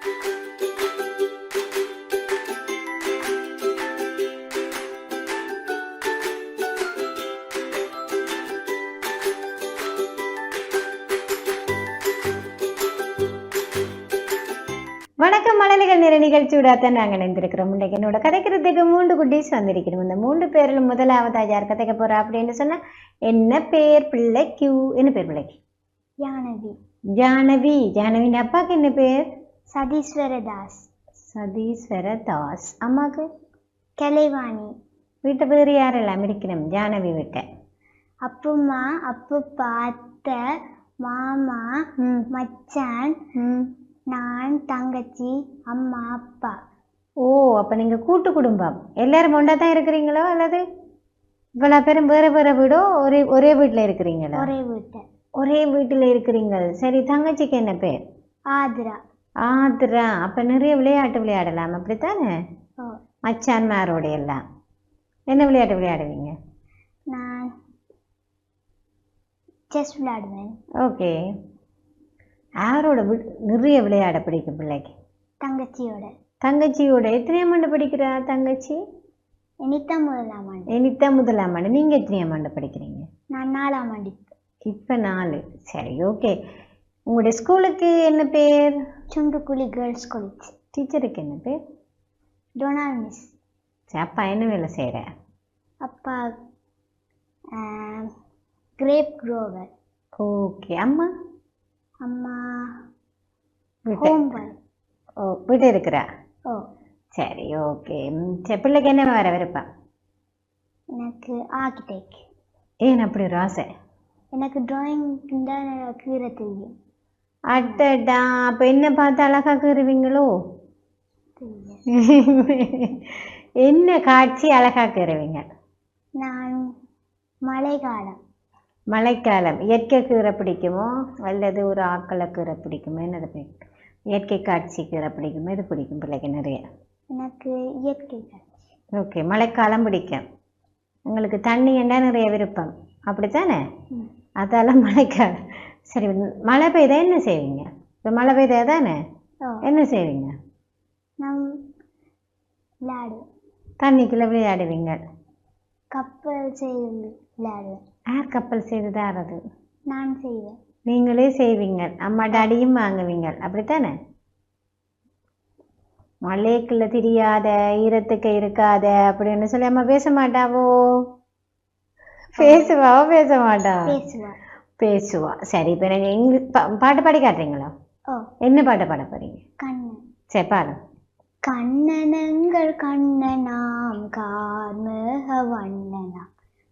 வணக்கம் மழலைகள் நிற நிகழ்ச்சியோட தான் நாங்கள் இணைந்திருக்கிறோம். இன்னைக்கு என்னோட கதைக்கிறதுக்கு மூன்று குட்டீஸ் வந்திருக்கிறோம். இந்த மூன்று பேரில் முதலாவதா யார் கதைக்க போறா அப்படின்னு சொன்னா என்ன பேர் பிள்ளை கியூ என்ன பேர் பிள்ளைக்கு? யானவி ஜானவி. ஜானவின் அப்பாவுக்கு என்ன பேர்? சதீஸ்வரதாஸ் சதீஸ்வர தாஸ். அம்மாவுக்கு கலைவாணி. வீட்டை பேர் யாரெல்லாம் இருக்கிறோம் ஜானவி வீட்டை. அப்புமா அப்பு பார்த்த மாமா மச்சான் நான் தங்கச்சி அம்மா அப்பா. ஓ அப்ப நீங்க கூட்டு குடும்பம். எல்லாரும் ஒன்றா தான் இருக்கிறீங்களோ? அல்லது இவ்வளவு பேரும் வேற வேற வீடோ? ஒரே ஒரே வீட்டுல இருக்கிறீங்களா? ஒரே வீட்டை. ஒரே வீட்டுல இருக்கிறீங்க. சரி தங்கச்சிக்கு என்ன பேர்? ஆதிரா. ஆத்ரா அப்ப நிறைய விளையாட்டு விளையாடலாம். அப்படித்தானே? மச்சான்மாரோட எல்லாம். என்ன விளையாட்டு விளையாடுவீங்க? நான் செஸ் விளையாடுவேன். ஓகே. யாரோட நிறைய விளையாட பிடிக்கும் பிள்ளைக்கு? தங்கச்சியோட. தங்கச்சியோட. எத்தனையாம் ஆண்டு படிக்கிறா தங்கச்சி? இனித்தான் முதலாம் ஆண்டு. இனித்தான் முதலாம் ஆண்டு. நீங்க எத்தனையாம் ஆண்டு படிக்கிறீங்க? நான் நாலாம் ஆண்டு. இப்போ நாலு. சரி ஓகே. உங்களுடைய ஸ்கூலுக்கு என்ன பேர்? சுண்டுக்குழி கேர்ள்ஸ் காலேஜ் டீச்சருக்கு என்ன பேர் டொனால்ட் மிஸ் சரி அப்பா என்ன வேலை செய்கிற அப்பா கிரேப் க்ரோவர் ஓகே அம்மா அம்மா ஹோம் ஓ வீட்டு இருக்கிறா ஓ சரி ஓகே சரி பிள்ளைக்கு என்ன வர விருப்பம் எனக்கு ஆர்கிடெக்ட் ஏன் அப்படி ஒரு ஆசை எனக்கு டிராயிங் தான் கீரை தெரியும் அட்டடா அப்போ என்ன பார்த்து அழகா கீறுவீங்களோ? என்ன காட்சி அழகா கீறுவீங்க? நான் மழைக்காலம். மழைக்காலம். இயற்கை கீரை பிடிக்குமோ? அல்லது ஒரு ஆக்களை கீரை பிடிக்குமோ? என்னது பிடிக்கும் இயற்கை காட்சி கீரை பிடிக்குமோ? இது பிடிக்கும் பிள்ளைக்கு நிறைய? எனக்கு இயற்கை காட்சி. ஓகே மழைக்காலம் பிடிக்கும். உங்களுக்கு தண்ணி என்ன நிறைய விருப்பம். அப்படித்தானே. அதால மழைக்காலம். சரி மழை பெய்தா என்ன செய்வீங்க? இப்போ மழை பெய்தா தானே? என்ன செய்வீங்க? விளையாடுவேன் தண்ணிக்குள்ளே விளையாடுவீங்க. கப்பல் விளையாடுவேன். யார் கப்பல் செய்து தாரது நான் செய்வேன். நீங்களே செய்வீங்க. அம்மா டாடியும் வாங்குவீங்க. அப்படித்தானே? மழைக்குள்ள தெரியாத ஈரத்துக்கு இருக்காத அப்படின்னு சொல்லி அம்மா பேச மாட்டாவோ? பேசுவா? பேச மாட்டா? பேசுவார் பேசுவா. சரி இப்போ நீங்கள் இங்கிலீஷ் பாட்டு பாடி காட்டுறீங்களா ஓ. என்ன பாட்டு பாட போறீங்க? கண்ணன். சரி பாடு. கண்ணனங்கள் கண்ணனாம் கார்மேக வண்ணனாம்.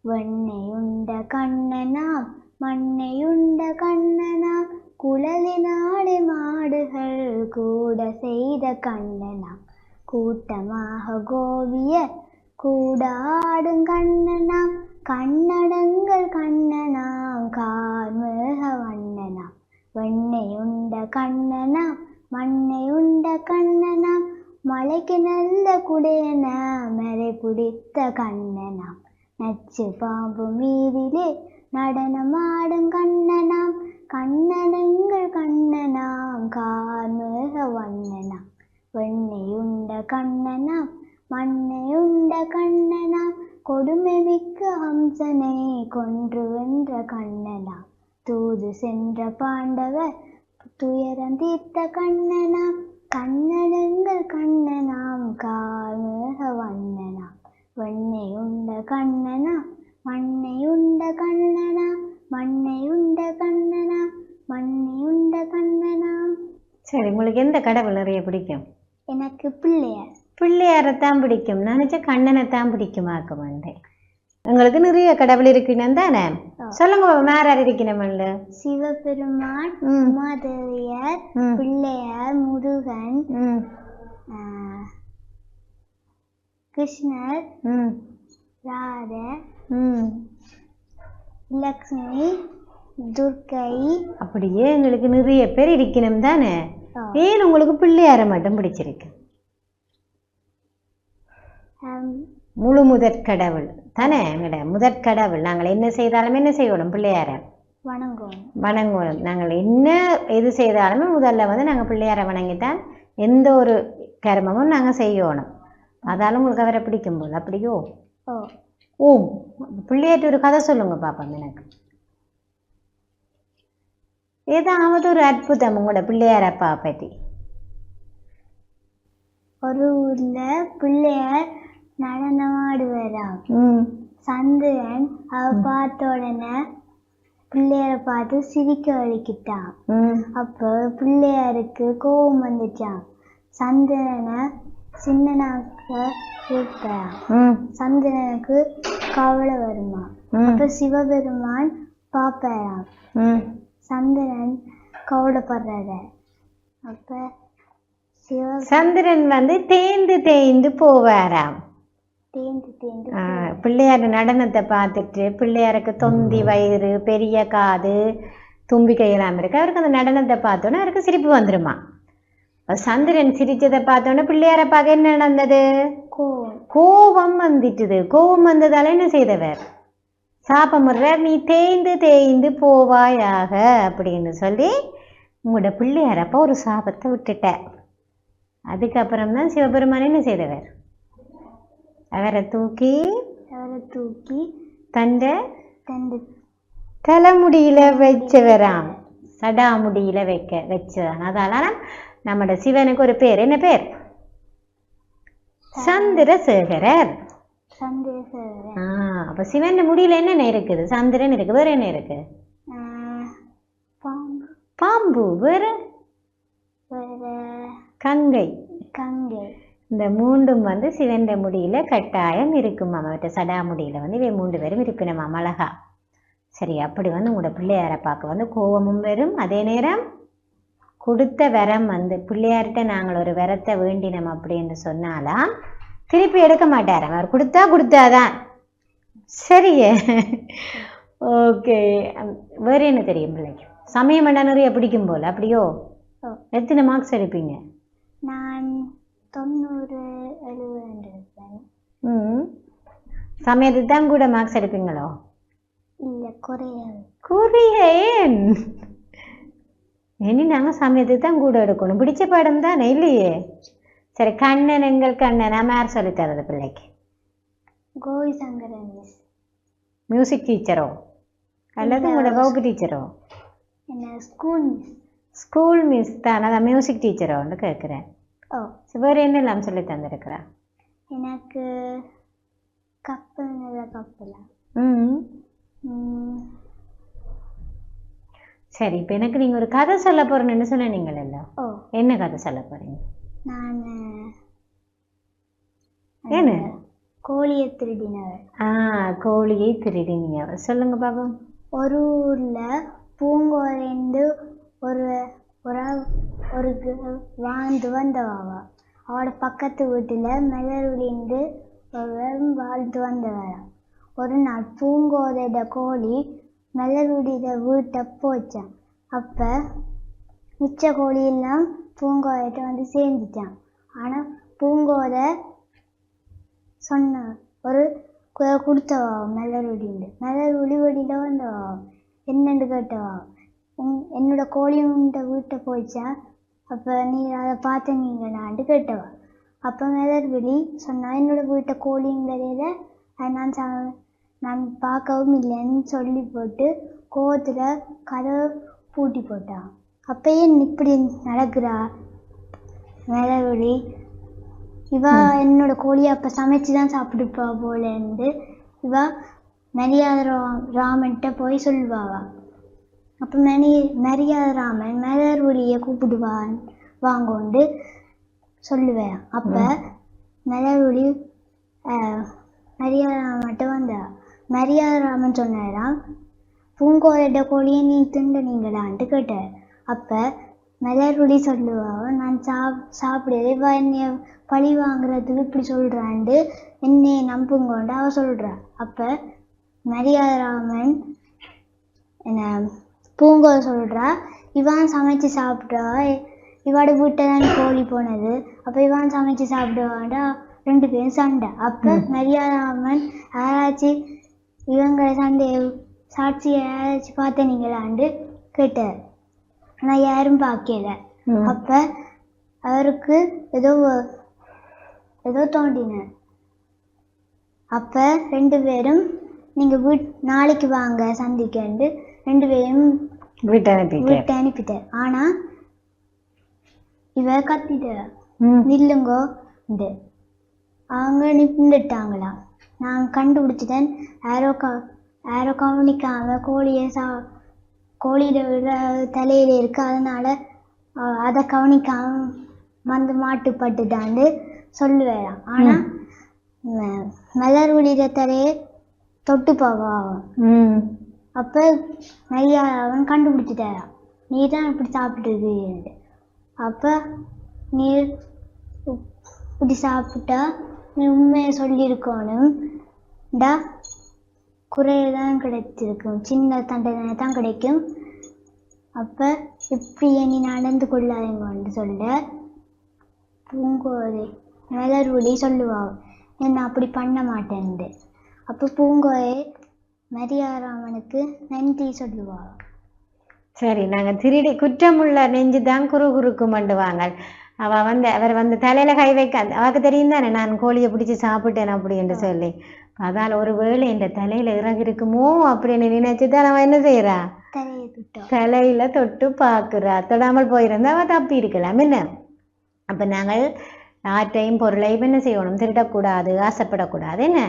வெண்ணையுண்ட கண்ணனாம் மண்ணையுண்ட கண்ணனாம். குழலினாடு மாடுகள் கூட செய்த கண்ணனாம். கூட்டமாக கோவியர் கூடாடும் கண்ணனாம். கண்ணடங்கள் கண்ணனாம் கார்மேக வண்ணனாம் வெண்ணையுண்ட கண்ணனாம் மண்ணையுண்ட கண்ணனாம் மலைக்கு நல்ல குடையன மறை பிடித்த கண்ணனாம் நச்சு பாம்பு மீதிலே நடனமாடும் கண்ணனாம் கண்ணனங்கள் கண்ணனாம் கார்மேக வண்ணனாம் வெண்ணையுண்ட கண்ணனாம் மண்ணையுண்ட கண்ணனாம் கொடுமை மிக்க ஹம்சனை கொன்று வென்ற கண்ணனாம் தூது சென்ற பாண்டவர் துயரம் தீர்த்த கண்ணனாம் கண்ணனங்கள் கண்ணனாம் கார்மேக வண்ணனாம் வெண்ணை உண்ட கண்ணனாம் மண்ணை உண்ட கண்ணனாம் மண்ணை உண்ட கண்ணனாம் மண்ணை உண்ட கண்ணனாம் சரி உங்களுக்கு எந்த கடவுள் நிறைய பிடிக்கும்? எனக்கு பிள்ளையார். பிள்ளையாரைத்தான் பிடிக்கும் நினச்ச கண்ணனைத்தான் பிடிக்குமாக்க மாட்டேன் உங்களுக்கு நிறைய கடவுள் இருக்கணும் தானே? சொல்லுங்க வேற யார் இருக்கணும்ல சிவபெருமான் உமாதேவியர் பிள்ளையார் முருகன் கிருஷ்ணர் ராதை லக்ஷ்மி துர்க்கை. அப்படியே எங்களுக்கு நிறைய பேர் இருக்கணும் தானே. ஏன் உங்களுக்கு பிள்ளையாரை மட்டும் பிடிச்சிருக்கு? முழு முதற் கடவுள் தானே? எங்கட முதற் கடவுள் நாங்கள் என்ன செய்தாலும் என்ன செய்யணும் பிள்ளையாரை? வணங்குவோம். வணங்குவோம். நாங்கள் என்ன எது செய்தாலுமே முதல்ல வந்து நாங்கள் பிள்ளையாரை வணங்கித்தான் எந்த ஒரு கர்மமும் நாங்கள் செய்யணும். அதால உங்களுக்கு அவரை பிடிக்கும் போல. அப்படியோ? ஓ. ஓ பிள்ளையாட்டு ஒரு கதை சொல்லுங்க பாப்பா எனக்கு. ஏதாவது ஒரு அற்புதம் உங்களோட பிள்ளையார் அப்பா பற்றி ஒரு ஊர்ல பிள்ளையார் நடனமாடுவாராம் ம். சந்திரன் அவ பார்த்த உடனே பிள்ளையாரை பார்த்து சிரிக்க வலிக்கிட்டான். அப்போ பிள்ளையாருக்கு கோபம் வந்துச்சான் சந்திரனை சின்னனாக்க கூப்பிட்டான் ம். சந்திரனுக்கு கவலை வருமா? அப்ப சிவபெருமான் பாப்பாராம் சந்திரன் கவலைப்படுறார. அப்ப சிவ சந்திரன் வந்து தேய்ந்து தேய்ந்து போவாராம். பிள்ளையார் நடனத்தை பார்த்துட்டு பிள்ளையாருக்கு தொந்தி வயிறு பெரிய காது தும்பிக்கை எல்லாம் இருக்கு. அவருக்கு அந்த நடனத்தை பார்த்தோன்னே அவருக்கு சிரிப்பு வந்துருமா? அப்ப சந்திரன் சிரிச்சதை பார்த்தோன்னே பிள்ளையாரை பார்க்க என்ன நடந்தது? கோவம். கோபம் வந்துட்டுது. கோபம் வந்ததால என்ன செய்தவர்? சாபமுறார் நீ தேய்ந்து தேய்ந்து போவாயாக அப்படின்னு சொல்லி உங்களோட பிள்ளையார் அப்போ ஒரு சாபத்தை விட்டுட்டார் அதுக்கப்புறம் தான் சிவபெருமான் என்ன செய்தவர்? அவரை தூக்கி அவரை தூக்கி தண்டை தலைமுடியில வச்சவராம். சடாமுடியில வைக்க வச்சதான் அதால நம்மட சிவனுக்கு ஒரு பேர். என்ன பேர்? சந்திரசேகரர் ஆ அப்ப சிவன் முடியில என்னென்ன இருக்குது? சந்திரன் இருக்கு. வேற என்ன இருக்கு? பாம்பு. பாம்பு. வேற? வேற கங்கை. கங்கை. இந்த மூண்டும் வந்து சிவன் முடியில கட்டாயம் இருக்குமா அவர்கிட்ட சடாமுடியில வந்து இவை மூன்று பேரும் இருப்பினமா அழகா சரி அப்படி வந்து உங்களோட பிள்ளையாரை பார்க்க வந்து கோபமும் வரும். அதே நேரம் கொடுத்த வரம் வந்து பிள்ளையார்கிட்ட நாங்கள் ஒரு வரத்தை வேண்டினோம் அப்படின்னு சொன்னாலாம் திருப்பி எடுக்க மாட்டாராம் அவர் கொடுத்தா கொடுத்தாதான். சரியே. ஓகே. வேற என்ன தெரியும் பிள்ளைக்கு? சமயம் வேண்டா நிறைய பிடிக்கும் போல அப்படியோ. எத்தனை மார்க்ஸ் எடுப்பீங்க? நான் தொண்ணூறு எழுபது ம். சமயத்துக்கு தான் கூட மார்க்ஸ் எடுப்பீங்களோ? இல்லை குறையாது. குறியேன். இனி நாங்கள் சமயத்துக்கு தான் கூட எடுக்கணும். பிடிச்ச பாடம் தானே இல்லையே? சரி கண்ணன் எங்கள் கண்ணன் நம்ம யார் சொல்லித் தரது பிள்ளைக்கு? கோவி சங்கரன் மிஸ் மியூசிக் டீச்சரோ அல்லது உங்களோட வகுப்பு டீச்சரோ என்ன ஸ்கூல் மிஸ் ஸ்கூல் மிஸ் தான் அதான் மியூசிக் டீச்சரோன்னு கேட்குறேன். ஓ வேறு என்னெல்லாம் சொல்லி தந்திருக்கிறா? எனக்கு கப்பல் நல்ல கப்பல் ம். சரி இப்போ எனக்கு நீங்கள் ஒரு கதை சொல்ல போகிறேன்னு சொன்னீங்களല്ലോ ஓ. என்ன கதை சொல்ல போகிறீங்க நான் என்ன? கோழியை திருடினவர் ஆ கோழியை திருடினீங்க. சொல்லுங்க பாப்போம் ஒரு ஊரில் பூங்கோலேருந்து ஒரு ஒரு ஒரு வாழ்ந்து வந்தவாவா. அவட பக்கத்து வீட்டில் மலருளிந்து ஒருவர் வாழ்ந்து வந்தவரா. ஒரு நாள் பூங்கோதையோட கோழி மலருடைய வீட்டை போச்சான் அப்போ மிச்ச கோழியெல்லாம் பூங்கோதைட்ட வந்து சேர்ந்துச்சான் ஆனால் பூங்கோதை சொன்ன ஒரு கு- கொடுத்தவா மலருடின்னு மலருடி வெளியில் வந்தவா என்னென்று கேட்டவா என்னோட கோழி உண்ட வீட்டை போச்சா அப்போ நீ அதை பார்த்தீங்களான்ட்டு கேட்டவா அப்போ மலர்விழி சொன்னா என்னோட வீட்டை கோழிங்கிறத அதை நான் சா நான் பார்க்கவும் இல்லைன்னு சொல்லி போட்டு கோவத்தில் கதவை பூட்டி போட்டான் அப்போ ஏன் இப்படி நடக்கிறா? மலர்விழி இவா என்னோட கோழியை அப்போ சமைச்சு தான் சாப்பிட்டுப்பா போலேருந்து இவா மரியாதை ராமன்கிட்ட போய் சொல்லுவாவா. அப்போ மணி மரியாதை ராமன் மலர் ஒளியை கூப்பிடுவான் வாங்கோண்டு சொல்லுவேன். அப்போ மலர் ஒளி மரியாதை ராமன்கிட்ட வந்தா மரியாதை ராமன் சொன்னாராம் பூங்கோதையோட கோழியை நீ திண்டுனீங்களான்ட்டு கேட்டார். அப்போ மலர்விழி சொல்லுவாவ நான் சாப் சாப்பிடவே இவ என்னைய பழி வாங்குறதுக்கு இப்படி சொல்கிறான்ட்டு என்னைய நம்புங்கோண்டு அவ சொல்கிறா அப்போ மரியாதராமன் என்ன பூங்கோதை சொல்கிறா இவான் சமைச்சு சாப்பிட்டா இவாட வீட்டை தான் கோழி போனது. அப்போ இவான் சமைச்சு சாப்பிடுவான்டா. ரெண்டு பேரும் சண்டை. அப்போ மரியாதராமன் யாராச்சும் இவங்களை சண்டையை சாட்சி யாராச்சும் பார்த்தனீங்களாண்டு கேட்டார். ஆனால் யாரும் பார்க்கல. அப்போ அவருக்கு ஏதோ ஏதோ தோண்டினார் அப்போ ரெண்டு பேரும் நீங்கள் வீட் நாளைக்கு வாங்க சந்திக்கண்டு ரெண்டு பேரும் வீட்டை அனுப்பிட்டேன் வீட்டை அனுப்பிட்டார் ஆனால் இவ கத்திட்டார் நில்லுங்கோ இந்த அவங்க நின்றுட்டாங்களாம் நான் கண்டுபிடிச்சிட்டேன். ஆரோ க ஆரோ கவனிக்காம கோழியை சா கோழியோட தலையில இருக்கு. அதனால அதை கவனிக்காம வந்து மாட்டுப்பட்டுட்டான்னு சொல்லுவேலாம் ஆனால் மலர் ஒளிர தலையை தொட்டு போவா. அவன் ம். அப்போ நையா அவன் கண்டுபிடிச்சிட்டாரான் நீ தான் இப்படி சாப்பிட்டுருக்கீங்க அப்போ நீ இப்படி சாப்பிட்டா நீ உண்மையை சொல்லியிருக்கணும். டா குறையதான் கிடைச்சிருக்கும். சின்ன தண்டனை தான் கிடைக்கும். அப்போ இப்படி நீ நடந்து கொள்ளாதீங்கன்னு சொல்ல பூங்கோதை மலர்வுடி சொல்லுவா நான் அப்படி பண்ண மாட்டேன்ட்டு. அப்போ பூங்கோயை மரியாராமனுக்கு நன்றி சொல்லுவா. சரி நாங்க திருடி குற்றமுள்ள நெஞ்சு தான் குறு குறுக்கு மண்டுவாங்க. அவ வந்து அவர் வந்து தலையில கை வைக்க அவருக்கு தெரியும் தானே நான் கோழியை பிடிச்சி சாப்பிட்டேன் அப்படின்னு சொல்லி. அதால ஒரு வேளை இந்த தலையில இறகு இருக்குமோ அப்படின்னு நினைச்சுதான் அவன் என்ன செய்யறா தலையில தொட்டு பார்க்குறா. தொடாமல் போயிருந்தா அவ தப்பி இருக்கலாம் என்ன? அப்ப நாங்கள் யார்ட்டையும் பொருளையும் என்ன செய்யணும்? திருடக்கூடாது ஆசைப்படக்கூடாது என்ன?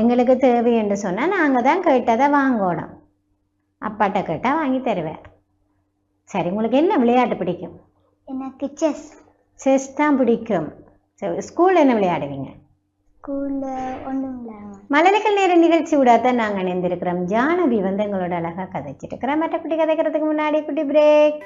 எங்களுக்கு தேவை என்று சொன்னா நாங்க தான் கேட்டதை வாங்கணும். அப்பாட்ட கேட்டா வாங்கி தருவேன். சரி உங்களுக்கு என்ன விளையாட்டு பிடிக்கும்? எனக்கு செஸ். செஸ் தான் பிடிக்கும். ஸ்கூல்ல என்ன விளையாடுவீங்க? மலர்கள் நேர நிகழ்ச்சி விடாதான் நாங்கள் இணைந்திருக்கிறோம். ஜானவி வந்து எங்களோட அழகா கதைச்சிட்டு இருக்கிறோம் மற்ற குட்டி கதைக்கிறதுக்கு முன்னாடி குட்டி பிரேக்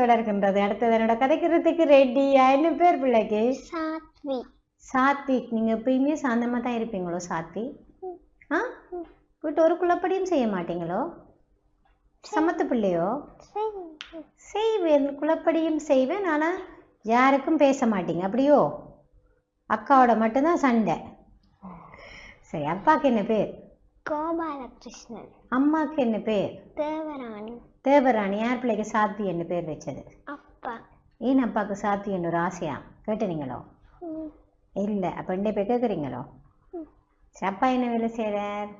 தொடர்கின்றது. அடுத்தது என்னோட கதைக்கிறதுக்கு ரெடியா என்ன பேர் பிள்ளைக்கு? சாத்வி. சாத்விக் நீங்க எப்பயுமே சாந்தமா தான் இருப்பீங்களோ சாத்வி? ஆ? வீட்டு ஒரு குழப்படியும் செய்ய மாட்டீங்களோ? சமத்து பிள்ளையோ? செய்வேன். குழப்படியும் செய்வேன். ஆனா யாருக்கும் பேச மாட்டீங்க. அப்படியோ? அக்காவோட மட்டும்தான் சண்டை. சரி அப்பாக்கு என்ன பேர்? கோபாலகிருஷ்ணன். அம்மாக்கு என்ன பேர்? தேவராணி. தேவராணி. யார் பிள்ளைக்கு சாத்வி என்ன பேர் வச்சது? அப்பா. ஏன் அப்பாவுக்கு சாத்வி என்ன ஒரு ஆசையா? கேட்டுனீங்களோ இல்லை. அப்போ ரெண்டே போய் கேட்குறீங்களோ அப்பா என்ன வேலை செய்கிறார்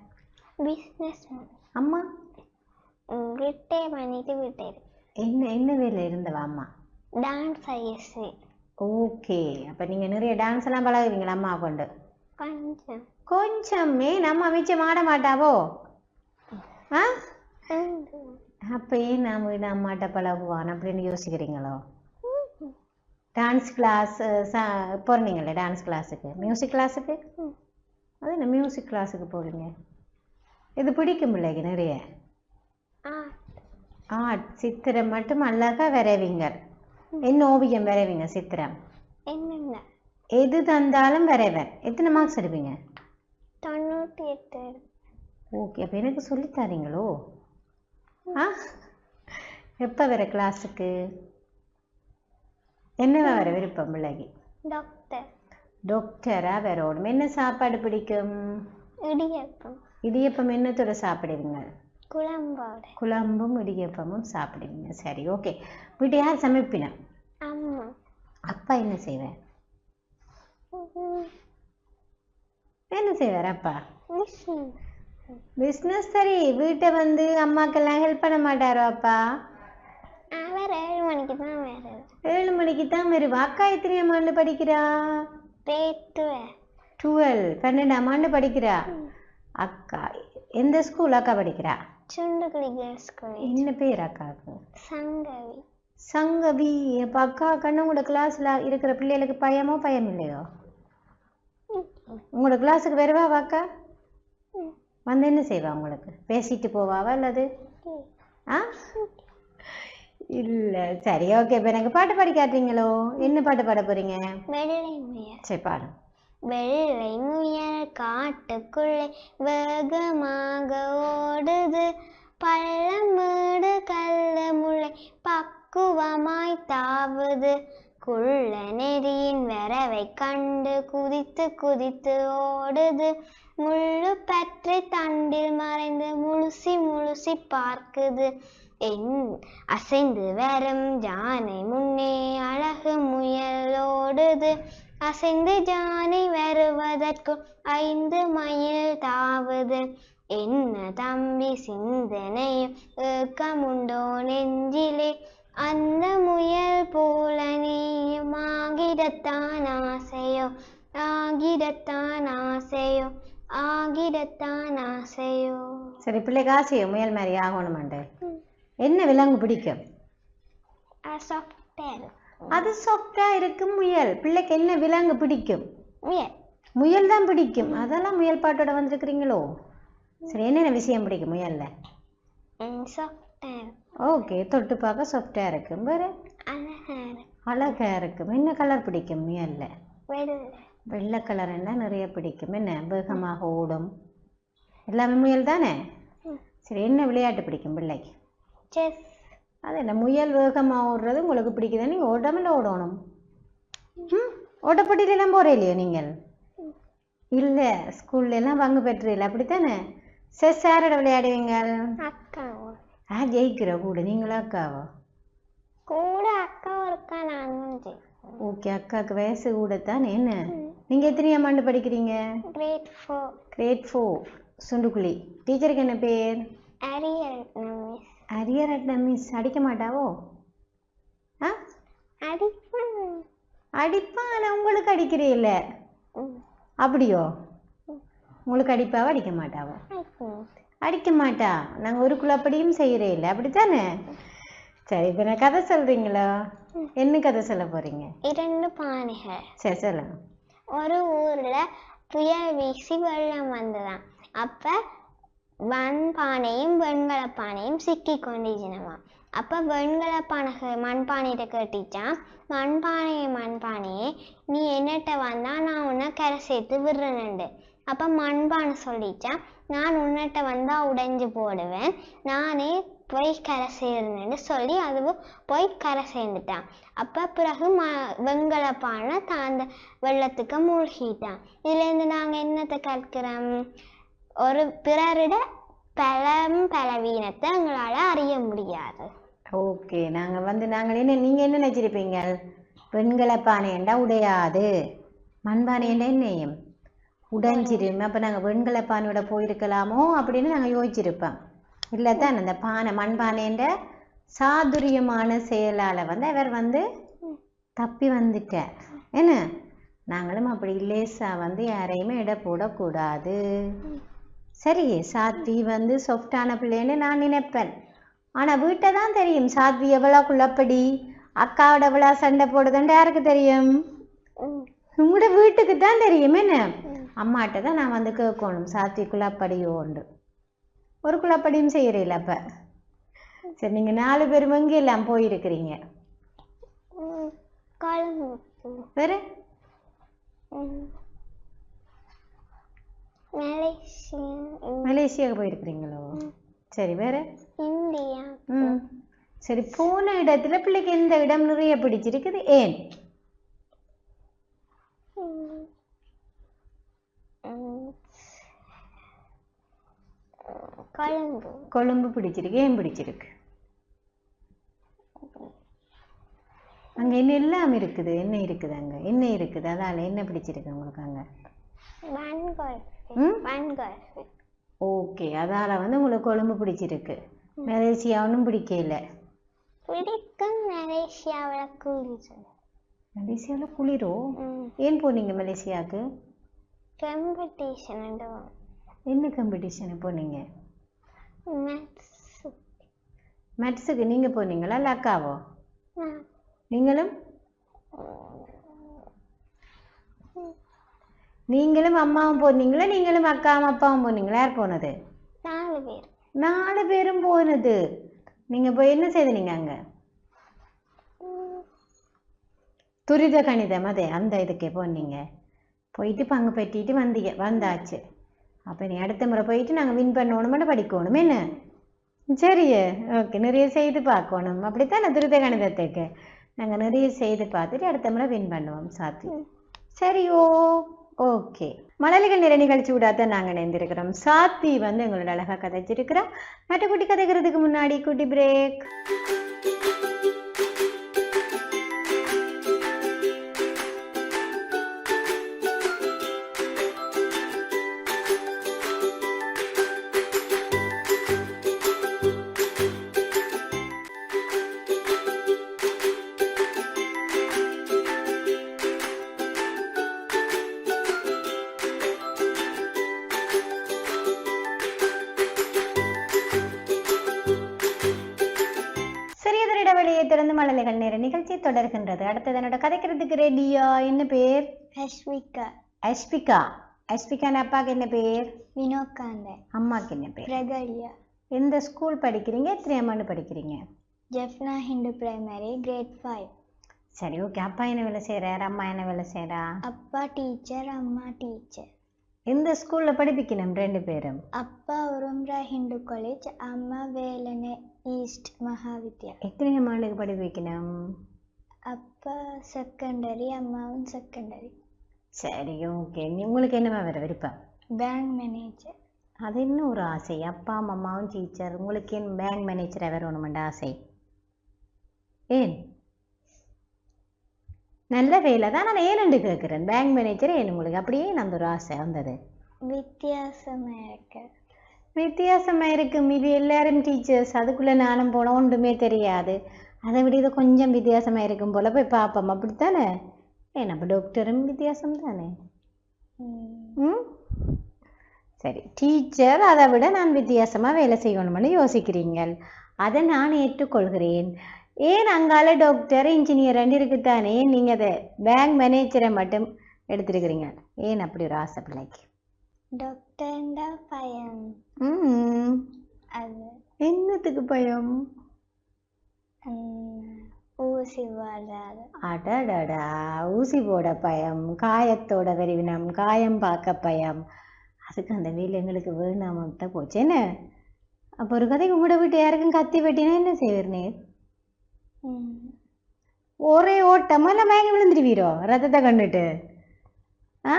பிஸ்னஸ் அம்மா? ரிட்டே பண்ணிட்டு விட்டாரு என்ன என்ன வேலை இருந்தவா அம்மா? Dance ISC. ஓகே அப்போ நீங்கள் நிறைய டான்ஸ் எல்லாம் பழகுவீங்களா அம்மா கொண்டு? கொஞ்சம். கொஞ்சமே நம்ம மிச்சம் ஆட மாட்டாவோ? ஆ? அப்போ ஏன் நான் வீடு அம்மாட்ட பழகுவான் அப்படின்னு யோசிக்கிறீங்களோ? டான்ஸ் கிளாஸ் போகிறீங்களே டான்ஸ் கிளாஸுக்கு மியூசிக் கிளாஸுக்கு அது என்ன மியூசிக் கிளாஸுக்கு போகிறீங்க இது பிடிக்கும் பிள்ளைக்கு நிறைய? ஆர்ட் சித்திரம் மட்டும் அழகா வரைவீங்க. என்ன ஓவியம் வரைவீங்க சித்திரம்? என்னங்க? எது தந்தாலும் வரைவேன். எத்தனை மார்க்ஸ் எடுப்பீங்க? தொண்ணூற்றி எட்டு ஓகே அப்போ எனக்கு சொல்லித் தரீங்களோ? ஆ எப்போ வர கிளாஸுக்கு என்ன வர விருப்பம் பிள்ளைக்கு? டாக்டர் டாக்டரா வரணும் என்ன சாப்பாடு பிடிக்கும்? இடியப்பம். இடியப்பம் என்னத்தோட சாப்பிடுவீங்க? குழம்போட. குழம்பும் இடியப்பமும் சாப்பிடுவீங்க. சரி ஓகே. வீட்டு யார் சமைப்பினா? அம்மா. அப்பா என்ன செய்வார்? என்ன செய்வார் அப்பா பிஸ்னஸ் சரி வீட்டை வந்து அம்மாக்கெல்லாம் ஹெல்ப் பண்ண மாட்டாரோ அப்பா அவர் ஏழு மணிக்கு தான் வருது ஏழு மணிக்கு தான் வருவா? அக்கா எத்தனையாம் ஆண்டு படிக்கிறா? டுவெல். பன்னெண்டாம் ஆண்டு படிக்கிறா? அக்கா எந்த ஸ்கூல் அக்கா படிக்கிறா? என்ன பேர் அக்காவுக்கு? சங்கவி. சங்கவி. அப்போ அக்கா கண்ணு உங்களோட கிளாஸ்ல இருக்கிற பிள்ளைகளுக்கு பயமோ பயம் இல்லையோ உங்களோட கிளாஸுக்கு வருவாவா அக்கா வந்து என்ன செய்வா உங்களுக்கு? பேசிட்டு போவாவா அல்லது? ஆ? இல்ல. சரி ஓகே இப்ப எனக்கு பாட்டு பாடி காட்டுறீங்களோ? என்ன பாட்டு பாட போறீங்க? சரி பாடு. வெள்ளை முயல் காட்டுக்குள்ளே வேகமாக ஓடுது. பள்ளம் மேடு கல்ல முளை பக்குவமாய் தாவுது. குள்ள நெறியின் வரவை கண்டு குதித்து குதித்து ஓடுது. முள்ளு பற்றி தண்டில் மறைந்து முழுசி முழுசி பார்க்குது. என் அசைந்து வரும் ஜானை முன்னே அழகு முயல் ஓடுது. அசைந்து ஜானை வருவதற்கு ஐந்து மைல் தாவுது. என்ன தம்பி சிந்தனையும் ஏக்கமுண்டோ நெஞ்சிலே அந்த முயல் போல நீயும் ஆகிடத்தான் ஆசையோ ஆகிடத்தான் ஆசையோ ஆகிடத்தான் ஆசையோ. சரி பிள்ளைக்கு ஆசையோ முயல் மாதிரி ஆகணுமாண்டு என்ன விலங்கு பிடிக்கும்? அது சாஃப்டா இருக்கும் முயல். பிள்ளைக்கு என்ன விலங்கு பிடிக்கும்? முயல். முயல் தான் பிடிக்கும். அதெல்லாம் முயல் பாட்டோட வந்திருக்கிறீங்களோ? சரி என்னென்ன விஷயம் பிடிக்கும் முயல்ல? சாஃப்ட்வேர் ஓகே தொட்டு பார்க்க சாஃப்டா இருக்கும் வேற அழகா இருக்கு. அழகா இருக்கும் என்ன கலர் பிடிக்கும்? முயல்ல வெள்ளை. கலர் என்ன? நிறைய பிடிக்கும். என்ன? வேகமாக ஓடும். எல்லாமே முயல் தானே? சரி என்ன விளையாட்டு பிடிக்கும் பிள்ளைக்கு? செஸ் அது என்ன? முயல் வேகமாக ஓடுறது உங்களுக்கு பிடிக்குதா? நீங்கள் ஓடாமல் ஓடணும்? ம். ஓட்டப்பட்டியிலலாம் போகிறே இல்லையோ நீங்கள்? இல்லை ஸ்கூல்ல எல்லாம் பங்கு பெற்றில்ல அப்படித்தானே? செஸ் யாரோட விளையாடுவீங்க? அக்கா ஆ ஜெயிக்கிற கூட. நீங்களா அக்காவா? கூட அக்கா இருக்கா நானும் ஓகே அக்காவுக்கு வயசு கூட தானே என்ன நீங்கள் எத்தனையாம் ஆண்டு படிக்கிறீங்க? Grade four grade four Chundikuli. டீச்சருக்கு என்ன பேர்? மிஸ் அரியரட்ன மிஸ் அடிக்க மாட்டாவோ? ஆ? அடிப்பேன். அடிப்பா ஆனால் உங்களுக்கு அடிக்கிறே இல்லை. அப்படியோ? உங்களுக்கு அடிப்பாவோ? அடிக்க மாட்டாவோ. அடிக்க மாட்டா நாங்கள் ஒரு குழப்படியும் செய்கிறே இல்லை அப்படித்தானே? சரி இப்போ நான் கதை சொல்கிறீங்களா என்ன கதை சொல்ல போகிறீங்க இரண்டு பானைகள். சரி சொல்லுங்க. ஒரு ஊர்ல புயல் வீசி வெள்ளம் வந்ததாம். அப்ப மண்பானையும் வெண்கல பானையும் சிக்கி கொண்டிருந்தனமா அப்ப வெண்கல பானை மண்பானையிட்ட கேட்டுச்சான் மண்பானையை மண்பானையே நீ என்னட்ட வந்தா நான் உன்னை கரை சேர்த்து விடுறேன்ண்டு அப்போ மண்பானை சொல்லிச்சான் நான் உன்னிட்ட வந்தால் உடைஞ்சு போடுவேன். நானே போய் கரை சேர்ந்தேன்னு சொல்லி அதுவும் போய் கரை சேர்ந்துட்டான். அப்போ பிறகு ம வெங்கல பானை தான் அந்த வெள்ளத்துக்கு மூழ்கிட்டான். இதுலேருந்து நாங்கள் என்னத்தை கற்கிறோம்? ஒரு பிறரிட பலம் பலவீனத்தை எங்களால அறிய முடியாது. ஓகே நாங்கள் வந்து நாங்கள் என்ன நீங்கள் என்ன நினச்சிருப்பீங்க? வெண்கல பானையண்டா உடையாது. மண்பானையண்டா என்னையும். உடைஞ்சிரும். அப்போ நாங்கள் வெண்கல பானையோட போயிருக்கலாமோ அப்படின்னு நாங்கள் யோசிச்சிருப்போம். இல்லை தான் அந்த பானை மண்பானைன்ற சாதுரியமான செயலால் வந்து அவர் வந்து தப்பி வந்துட்டார். என்ன? நாங்களும் அப்படி லேசா வந்து யாரையுமே இட போடக்கூடாது. சரி சாத்வி வந்து சொஃப்டான பிள்ளைன்னு நான் நினைப்பேன். ஆனா வீட்டை தான் தெரியும் சாத்வி எவ்வளோ குள்ளப்படி அக்காவோட எவ்வளோ சண்டை போடுதுன்னு யாருக்கு தெரியும்? உங்களோட வீட்டுக்கு தான் தெரியும் என்ன? அம்மாட்ட தான் நான் வந்து கேட்கணும். சாத்வி குள்ளப்படியோண்டு ஒரு குள்ளப்படியும் செய்கிறீல்ல அப்ப? சரி நீங்க நாலு பேரும் எங்கே எல்லாம் போயிருக்கிறீங்க? வேற? மலேசியாவுக்கு போயிருக்கிறீங்களோ? சரி வேற? இந்தியா. ம். சரி போன இடத்துல பிள்ளைக்கு எந்த இடம் நிறைய பிடிச்சிருக்குது. ஏன் ம், ம், கொழும்பு கொழும்பு பிடிச்சிருக்கு ஏன் பிடிச்சிருக்கு? அங்க என்ன எல்லாம் இருக்குது? என்ன இருக்குது அங்க? என்ன இருக்குது? அதால என்ன பிடிச்சிருக்கு உங்களுக்கு அங்க? ஓகே அதால வந்து உங்களுக்கு கொழும்பு பிடிச்சிருக்கு. மலேசியா ஒன்றும் பிடிக்கல. பிடிக்கும் மலேசியாவில் கூலி மலேசியால குளிரோ? ஏன் போனீங்க மலேசியாவுக்கு? காம்படிஷன் என்ன காம்படிஷன் போனீங்க? மேத்ஸுக்கு நீங்கள் போனீங்களா இல்லை அக்காவோ? நீங்களும்? நீங்களும் அம்மாவும் போனீங்களா? நீங்களும் அக்காவும் அப்பாவும் போனீங்களா? யார் போனது? நாலு பேர். நாலு பேரும் போனது. நீங்கள் போய் என்ன செய்து நீங்கள் அங்கே? துரித கணிதம் அதே அந்த இதுக்கே போனீங்க. போயிட்டு பங்கு பெட்டிட்டு வந்தீங்க வந்தாச்சு. அப்போ நீ அடுத்த முறை போயிட்டு நாங்கள் வின் பண்ணணும்னு படிக்கணும் என்ன? சரியே. ஓகே நிறைய செய்து பார்க்கணும். அப்படித்தான் நான் திருத்த கணிதத்துக்கு. நாங்கள் நிறைய செய்து பார்த்துட்டு அடுத்த முறை வின் பண்ணுவோம் சாத்தி சரியோ? ஓகே மழலைகள் நிற நிகழ்ச்சி தான் நாங்கள் இணைந்திருக்கிறோம். சாத்தி வந்து எங்களோட அழகாக கதைச்சிருக்கிறோம் மற்ற குட்டி கதைக்கிறதுக்கு முன்னாடி குட்டி பிரேக் தொடர்கின்றது. அடுத்தது என்னோட கதைக்கிறதுக்கு ரெடியா என்ன பேர்? அஸ்விகா. அஸ்பிகா அஸ்பிகான அப்பாக்கு என்ன பேர்? வினோகாந்தன். அம்மாக்கு என்ன பேர்? பிரகல்யா. எந்த ஸ்கூல் படிக்கிறீங்க? எத்தனை ஆண்டு படிக்கிறீங்க? Jaffna Hindu primary grade five சரி ஓகே அப்பா என்ன வேலை செய்கிறார் அம்மா என்ன வேலை செய்கிறா அப்பா டீச்சர் அம்மா டீச்சர் எந்த ஸ்கூலில் படிப்பிக்கணும் ரெண்டு பேரும்? அப்பா உரும்ரா ஹிந்து காலேஜ் அம்மா வேலனே ஈஸ்ட் மகாவித்யா. எத்தனை ஆண்டுக்கு படிப்பிக்கணும் அப்பா செகண்டரி அம்மாவும் செகண்டரி சரி ஓகே உங்களுக்கு என்னவா வேறு விருப்பம்? பேங்க் மேனேஜர் அது இன்னும் ஒரு ஆசை? அப்பா அம்மாவும் டீச்சர் உங்களுக்கு ஏன் பேங்க் மேனேஜராக வரணுமென்ற ஆசை? ஏன்? நல்ல வேலை தான். நான் ஏனென்று கேட்குறேன் பேங்க் மேனேஜர் ஏன் உங்களுக்கு. அப்படியே அந்த ஒரு ஆசை வந்தது? வித்தியாசமா இருக்கு. வித்தியாசமாக இருக்கும் இது எல்லாரும் டீச்சர்ஸ் அதுக்குள்ளே நானும் போனால் ஒன்றுமே தெரியாது. அதை விட இது கொஞ்சம் வித்தியாசமாக இருக்கும் போல் போய் பார்ப்போம். அப்படித்தானே? ஏன் நம்ம டாக்டரும் வித்தியாசம் தானே ம், சரி டீச்சர் அதை விட நான் வித்தியாசமாக வேலை செய்யணும்னு யோசிக்கிறீங்கள். அதை நான் ஏற்றுக்கொள்கிறேன். ஏன் அங்கால டாக்டர் இன்ஜினியர் ரெண்டு இருக்குத்தானே? நீங்கள் அதை பேங்க் மேனேஜரை மட்டும் எடுத்துருக்கிறீங்க. ஏன் அப்படி ஒரு ஆசை பிள்ளைக்கு? டாக்டர்ண்டா பயம். ம். அது என்னத்துக்கு பயம்? ஊசி வராது அடடடா ஊசி போட பயம் காயத்தோட விரிவினம் காயம் பார்க்க பயம். அதுக்கு அந்த வீல் எங்களுக்கு வேணாமட்ட போச்சு. என்ன? அப்போ ஒரு கதைக்கு கூட விட்டு யாருக்கும் கத்தி வெட்டினா என்ன செய்வீர்னே ம், ஒரே ஓட்டமா இல்லை மயங்கி விழுந்துருவீரோ ரத்தத்தை கண்டுட்டு? ஆ?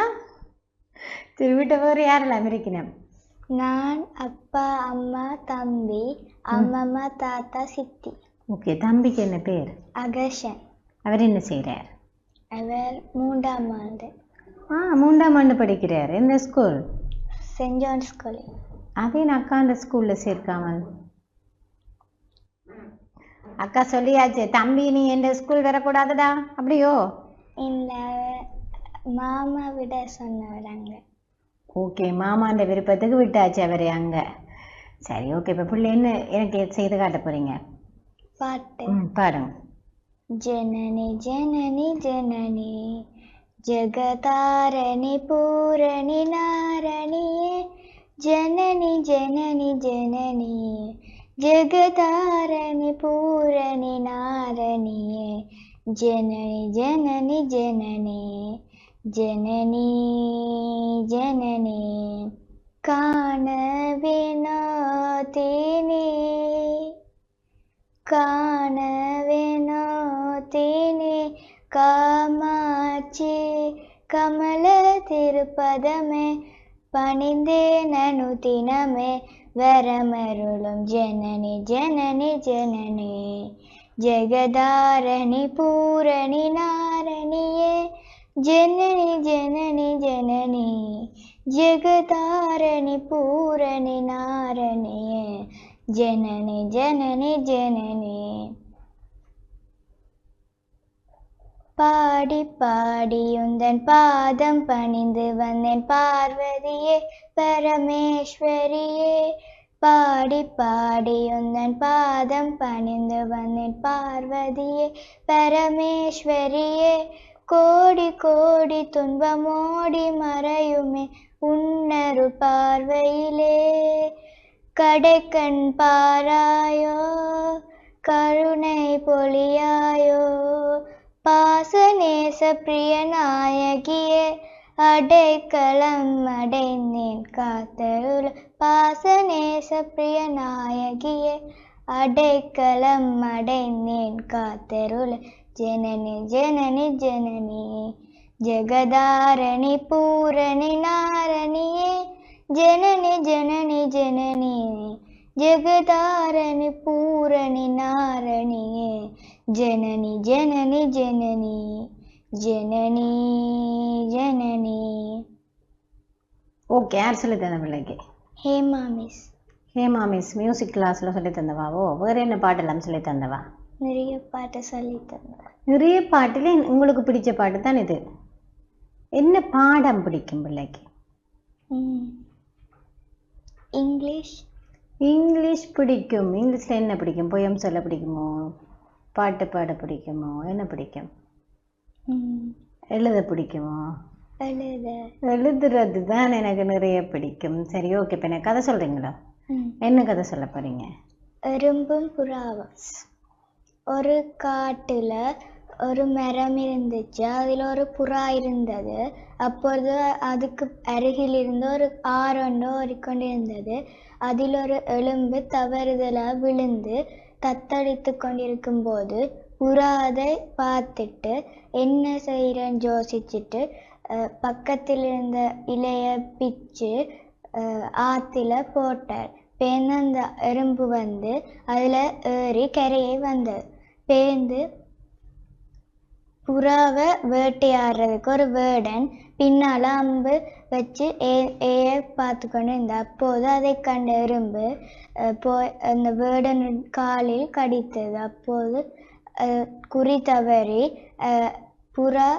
சரி வீட்டை வேறு யாரெல்லாம் இருக்கணும் நான் அப்பா அம்மா தம்பி அம்மம்மா தாத்தா சித்தி. ஓகே தம்பிக்கு என்ன பேர்? அகர்ஷன் அவர் என்ன செய்கிறார் அவர் மூன்றாம் ஆண்டு. ஆ மூன்றாம் ஆண்டு படிக்கிறார். எந்த ஸ்கூல் சென்ட் ஜான்ஸ் காலேஜ் அதே அக்கா அந்த ஸ்கூலில் சேர்க்காமல். அக்கா சொல்லியாச்சு தம்பி நீ எந்த ஸ்கூல் வரக்கூடாதுடா? அப்படியோ? இல்லை மாமா விட சொன்னவர் அங்கே. ஓகே மாமான்ற விருப்பத்துக்கு விட்டாச்சு அவரை அங்கே. சரி ஓகே இப்போ பிள்ளை என்ன எனக்கு செய்து காட்ட போகிறீங்க పాట. పాడం జనని జనని జనని జగతారణి పూరణి నారణి జనని జనని జనని జగతారణి పూరణి నారణి జనని జనని జనని జనని జనని కాణ వినోతిని ಕಾಣವೆನೋ ತೇನೆ ಕಾಮಾಚಿ ಕಮಲ ತಿರುಪದಮೆ பணிந்தே நனு தினமே வரமருளும் ஜனனி ஜனனி ஜனனி ஜெகதாரணி பூரணி நாரணியே ஜனனி ஜனனி ஜனனி ஜெகதாரணி பூரணி நாரணியே ஜனனி ஜனனி ஜனனி. பாடி பாடி உந்தன் பாதம் பணிந்து வந்தேன் பார்வதியே பரமேஸ்வரியே. பாடி பாடி உந்தன் பாதம் பணிந்து வந்தேன் பார்வதியே பரமேஸ்வரியே. கோடி கோடி துன்பமோடி மறையுமே உன்னரு பார்வையிலே. കടക്കൻ പാരായോ കരുണൈ പൊളിയായോ. പാസനേസ പ്രിയനായകിയെ അടയ്ക്കളം അടയ്ന്നേൻ കാത്തരുൾ. പാസനേസ പ്രിയനായകിയെ അടയ്ക്കളം അടയ്ന്നേൻ കാത്തരുൾ. ജനനി ജനനി ജനനി ജഗദാരണി പൂരണി നാരണിയേ ஜனனி ஜனனி ஜனனி. ஜெகதாரணி பூரணி நாரணியே. ஜனனி ஜனனி ஜனனி. ஜனனி ஜனனி. ஓகே யார் சொல்லி தந்த பிள்ளைக்கு Hema miss. Hema miss. Music கிளாஸில் சொல்லி தந்தவாவோ வேறு என்ன பாட்டெல்லாம் சொல்லி தந்தவா? நிறைய பாட்டு சொல்லி தந்தா நிறைய பாட்டில் உங்களுக்கு பிடிச்ச பாட்டு தான் இது. என்ன பாடம் பிடிக்கும் பிள்ளைக்கு? இங்கிலீஷ்? இங்கிலீஷ் பிடிக்கும். இங்கிலீஷில் என்ன பிடிக்கும்? பொயம் சொல்ல பிடிக்குமோ? பாட்டு பாட பிடிக்குமோ? என்ன பிடிக்கும்? எழுத பிடிக்குமோ? எழுத. எழுதுறது தான் எனக்கு நிறைய பிடிக்கும். சரி ஓகே இப்போ எனக்கு கதை சொல்கிறீங்களா என்ன கதை சொல்ல போகிறீங்க எறும்பும் புறாவும். ஒரு காட்டுல ஒரு மரம் இருந்துச்சு அதில் ஒரு புறா இருந்தது. அப்பொழுது அதுக்கு அருகில் இருந்து ஒரு ஆறொண்டு ஓடிக்கொண்டிருந்தது அதில் ஒரு எலும்பு தவறுதலாக விழுந்து தத்தளித்து கொண்டிருக்கும் போது புறா அதை பார்த்துட்டு என்ன செய்கிறேன்னு யோசிச்சுட்டு பக்கத்தில் இருந்த இலைய பிச்சு அஹ், போட்டார் பேர்ந்து அந்த எறும்பு வந்து அதில் ஏறி கரையை வந்தது. பேர்ந்து புறாவை வேட்டையாடுறதுக்கு ஒரு வேடன் பின்னால் அம்பு வச்சு ஏ ஏய பார்த்து கொண்டு இருந்தா அப்போது அதை கண்ட எறும்பு போய் அந்த வேடன் காலில் கடித்தது. அப்போது குறி தவறி புறா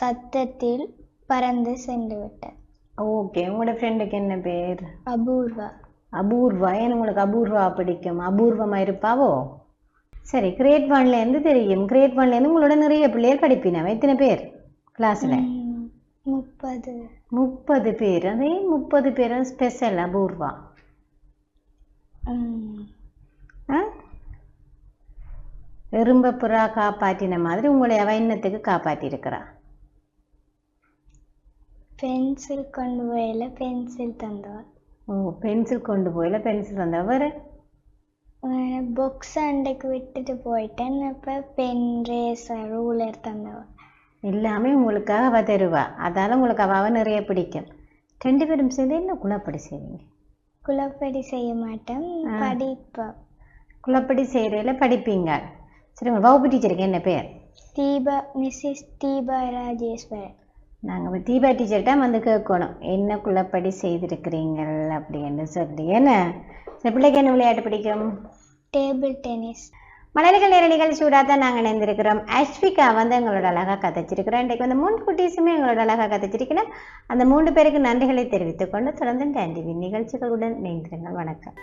சத்தத்தில் பறந்து சென்று விட்டது ஓகே உங்களோட ஃப்ரெண்டுக்கு என்ன பேர்? அபூர்வா. அபூர்வா. ஏன் உங்களுக்கு அபூர்வா பிடிக்கும்? அபூர்வமாக இருப்பாவோ? சரி கிரேட் ஒன்லேருந்து தெரியும். கிரேட் ஒன்லேருந்து உங்களோட நிறைய பிள்ளைகள் படிப்பினவ? எத்தனை பேர் கிளாஸில் முப்பது. முப்பது பேர். அதே முப்பது பேரும் ஸ்பெஷல் அபூர்வா. எறும்ப புறா காப்பாற்றின மாதிரி உங்களை அவ இன்னத்துக்கு காப்பாற்றிருக்கிறா பென்சில் கொண்டு போயில பென்சில் தந்தவா ஓ பென்சில் கொண்டு போயில பென்சில் வந்தா புக்ஸ் அண்டைக்கு விட்டுட்டு போயிட்டேன் இப்போ பென் ரேசர் ரூலர் தந்தவா எல்லாமே உங்களுக்காக அவ தருவா அதால உங்களுக்கு அவாவை நிறைய பிடிக்கும் ரெண்டு பேரும் சேர்ந்து என்ன குழப்படி செய்வீங்க குழப்படி செய்ய மாட்டேன். படிப்பேன் குழப்படி செய்கிறதில் படிப்பீங்க சரி உங்கள் வகுப்பு டீச்சருக்கு என்ன பேர் தீபா மிஸ்ஸஸ் தீபா ராஜேஸ்வரன் நாங்கள் தீபா டீச்சர்கிட்ட வந்து கேட்கணும் என்ன குழப்படி செய்திருக்கிறீங்கள் அப்படின்னு சொல்லி என்ன சரி பிள்ளைக்கு என்ன விளையாட்டு பிடிக்கும்? டேபிள் டென்னிஸ் மலர்கள் நேர நிகழ்ச்சியோட தான் நாங்கள் இணைந்திருக்கிறோம். அஸ்விகா வந்து எங்களோட அழகாக கதைச்சிருக்கிறோம் இன்றைக்கு வந்து மூன்று குட்டீஸுமே எங்களோட அழகாக கதைச்சிருக்கணும் அந்த மூன்று பேருக்கு நன்றிகளை தெரிவித்துக் கொண்டு தொடர்ந்து டாண்டிவி நிகழ்ச்சிகளுடன் இணைந்திருங்கள். வணக்கம்.